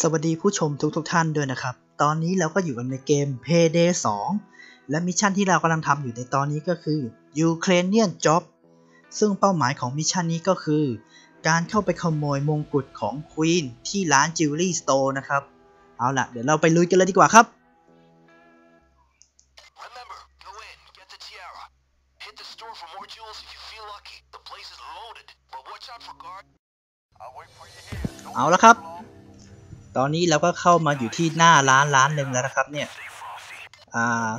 สวัสดีผู้ชมทุกๆทท่านด้วยนะครับ ตอนนี้เราก็อยู่กันในเกม Payday 2 และมิชชั่นที่เรากำลังทำอยู่ในตอนนี้ก็คือ Ukrainian Job ซึ่งเป้าหมายของมิชชั่นนี้ก็คือ การเข้าไปขโมยมงกุฎของ Queen ที่ร้าน Jewelry Store นะครับ เอาล่ะ เดี๋ยวเราไปลุยกันเลยดีกว่าครับ Remember, go in, get the tiara. Hit the store for more jewels if you feel lucky. The place is loaded, but watch out for guard. I'll wait for you here. Don't เอาละครับ ตอนนี้เราก็เข้ามาอยู่ที่หน้าร้านร้านหนึ่งแล้วนะครับเนี่ยอ่า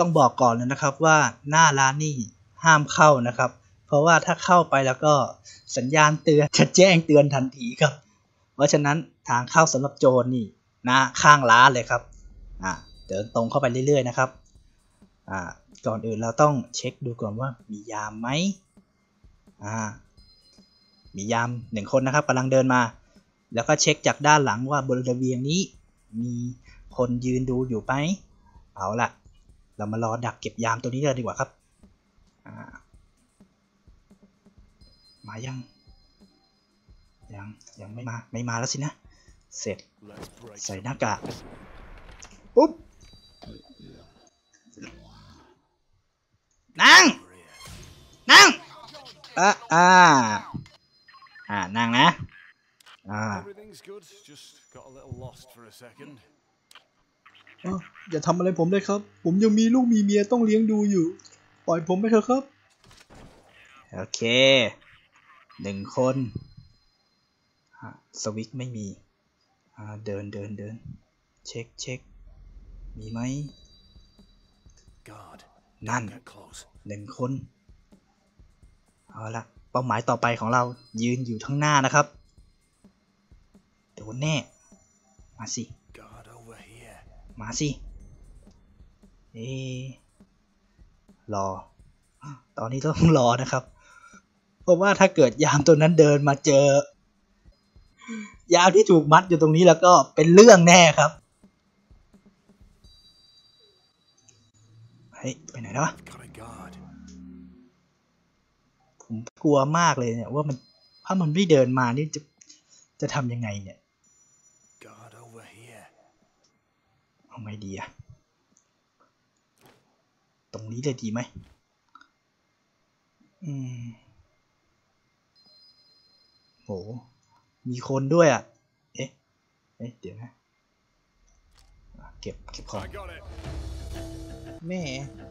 ต้องบอกก่อนเลยนะครับว่าหน้าร้านนี่ห้ามเข้านะครับ เพราะว่าถ้าเข้าไปแล้วก็สัญญาณเตือนจะแจ้งเตือนทันทีครับ เพราะฉะนั้นทางเข้าสำหรับโจรนี่หน้าข้างร้านเลยครับอ่าเดินตรงเข้าไปเรื่อยๆนะครับอ่าก่อนอื่นเราต้องเช็คดูก่อนว่ามียามไหมอ่ามียามหนึ่งคนนะครับกำลังเดินมา แล้วก็เช็คจากด้านหลังว่าบนระเบียงนี้ มีคนยืนดูอยู่ไหมเอาละเรามารอดักเก็บยามตัวนี้เลยดีกว่าครับอ่ามายัง ยัง ยังไม่มา ไม่มาแล้วสินะ เสร็จ ใส่หน้ากาก ปุ๊บ นั่ง นั่งอ่าอ่า อ่า นั่งนะ อ่า Everything's good. Just got a little lost for a second. อ้าวอย่าทำอะไรผมเลยครับ ผมยังมีลูกมีเมียต้องเลี้ยงดูอยู่ ปล่อยผมไปเถอะครับ โอเค หนึ่งคนอะสวิตช์ไม่มีอ่าเดินเดินเดิน เช็คเช็ค มีไหม Guard, นั่น get close. หนึ่งคน เอาละเป้าหมายต่อไปของเรายืนอยู่ทั้างหน้านะครับโด นแน่ มาสิ Guard over here. มาสิ เอะรอ ตอนนี้ต้องรอนะครับ เพราะว่าถ้าเกิดยามตัวนั้นเดินมาเจอ ยามที่ถูกมัดอยู่ตรงนี้แล้วก็เป็นเรื่องแน่ครับเฮ้ยไปไหนแล้ววะ Got a guard. ผมกลัวมากเลยเนี่ยว่ามันถ้ามันไม่เดินมานี่จะจะทำยังไงเนี่ย เอาไงดีอะตรงนี้เลยดีไหมอืมโห มีคนด้วยอะ เอ๊ะ เอ๊ะ เดี๋ยวนะ เก็บ เก็บของ แม่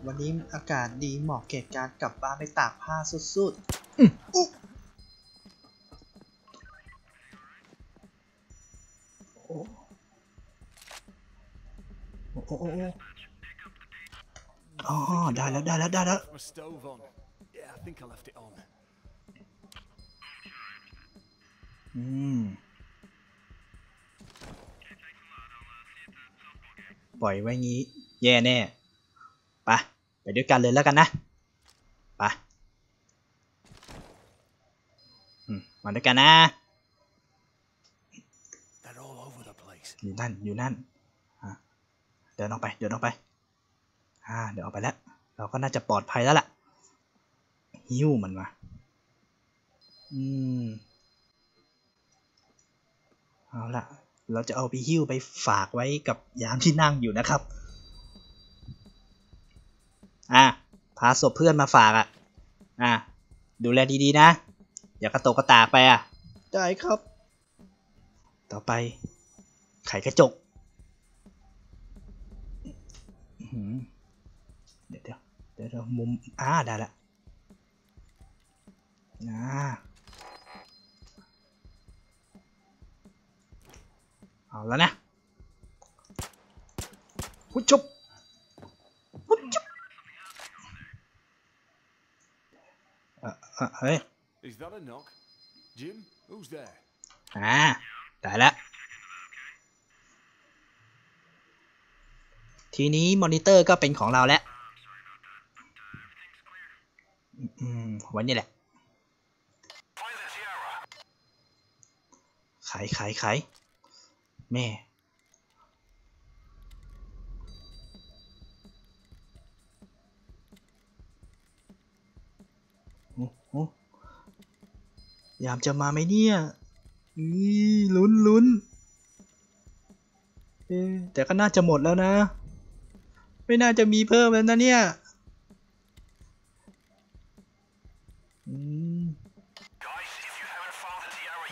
วันนี้อากาศดีเหมาะแก่การกลับบ้านไปตากผ้าสุดๆอือุ๊โอ้ โอ้โอ้โอ้โอ้อ๋อได้แล้วได้แล้วได้แล้ว Left my stove on. Yeah, I think I left it on. อืมปล่อยไว้งี้ แย่แน่ไปะไปด้วยกันเลยแล้วกันนะไปะอืมมาด้วยกันนะ They're all over the place. อยู่นั่นอยู่นั่นอะ เดินออกไปเดินออกไปอ่าเดินออกไปแล้ว เราก็น่าจะปลอดภัยแล้วล่ะหิ้วมันมาอืมเอาล่ะ เราจะเอาไปหิ้วไปฝากไว้กับยามที่นั่งอยู่นะครับอะพาศพเพื่อนมาฝากอะอะดูแลดีๆนะ อย่ากระตกกระตากไปอะ ได้ครับ ต่อไป ไขกระจก อื้อหือเดี๋ยวเดี๋ยวเดี๋ยวเดี๋ยวมุมอ่าได้ละอ่าเอาแล้วนะหุบจุบหุบจุบเอ่อเอ่อเฮ้ย Is that a knock? Jim, who's there? อ่าได้แล้ว ทีนี้มอนิเตอร์ก็เป็นของเราแล้ววันนี้แหละ Find the tiara. ไขไขไขแม่ โอ้โหยามจะมาไหมเนี่ยอือลุ้นลุ้นแต่ก็น่าจะหมดแล้วนะ ไม่น่าจะมีเพิ่มแล้วนะเนี่ยอืม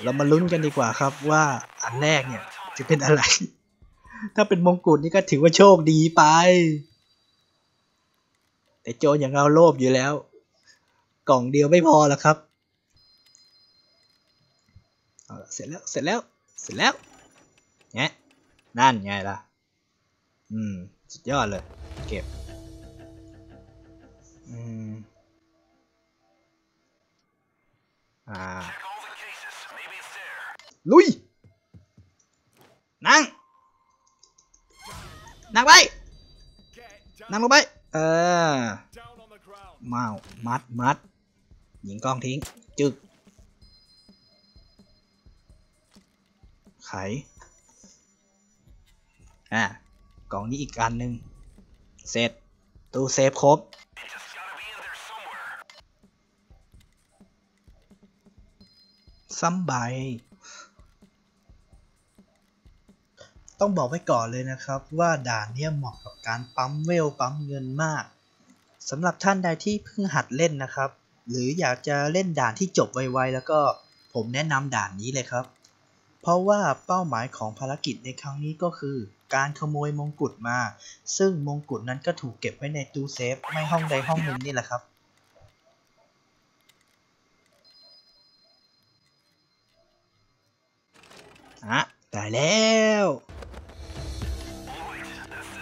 เรามาลุ้นกันดีกว่าครับว่าอันแรกเนี่ยจะเป็นอะไร ถ้าเป็นมงกุฎนี่ก็ถือว่าโชคดีไป แต่โจรอย่างเราโลภอยู่แล้ว กล่องเดียวไม่พอแล้วครับเสร็จแล้วเสร็จแล้วเสร็จแล้วแงะนั่นไงล่ะ อืม สุดยอดเลย เก็บอืมอ่าลุย นั่ง นั่งไป Get นั่ง down, ลงไป เออ down on the ground. เมามัดมัดหญิงกล้องทิ้ง จึก ไข อะ กล่องนี้อีกอันหนึ่งเสร็จตู้เซฟครบ ซ้ำใบ ต้องบอกไว้ก่อนเลยนะครับว่าด่านนี้เหมาะกับการปั๊มเวลปั๊มเงินมากสำหรับท่านใดที่เพิ่งหัดเล่นนะครับ หรืออยากจะเล่นด่านที่จบไวๆแล้วก็ผมแนะนำด่านนี้เลยครับ เพราะว่าเป้าหมายของภารกิจในครั้งนี้ก็คือ การขโมยมงกุฎมา ซึ่งมงกุฎนั้นก็ถูกเก็บไว้ในตู้เซฟไม่ห้องใดห้องหนึ่งนี่แหละครับอะได้แล้ว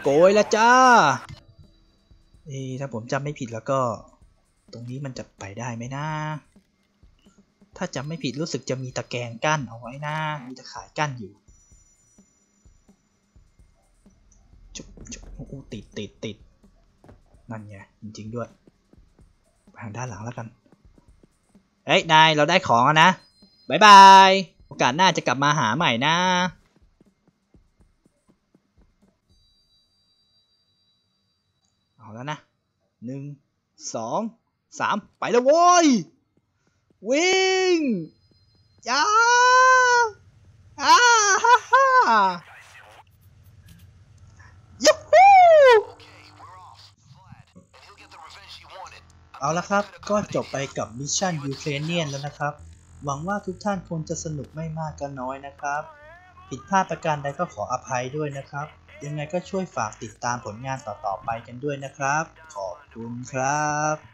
โกยล้วจ้าเอ๊ะถ้าผมจำไม่ผิดแล้วก็ ตรงนี้มันจะไปได้ไหมนะ ถ้าจำไม่ผิดรู้สึกจะมีตะแกรงกั้นเอาไว้นะมีตะข่ายกั้นอยู่จุ๊บจุ๊บอู้ติดติดติดนั่นไงจริงๆด้วยไปทางด้านหลังแล้วกันเฮ้ยนายเราได้ของแล้วนะบายบายโอกาสหน้าจะกลับมาหาใหม่นะเอาแล้วนะหนึ่งสองสามไปแล้วโว้ย วิ่งจ้าอ้าฮ่าฮ่ายูฮูเอาละครับ ก็จบไปกับมิชชั่นยูเครเนียนแล้วนะครับ หวังว่าทุกท่านคงจะสนุกไม่มากก็น้อยนะครับ ผิดพลาดประการใดก็ขออภัยด้วยนะครับ ยังไงก็ช่วยฝากติดตามผลงานต่อๆไปกันด้วยนะครับ ขอบคุณครับ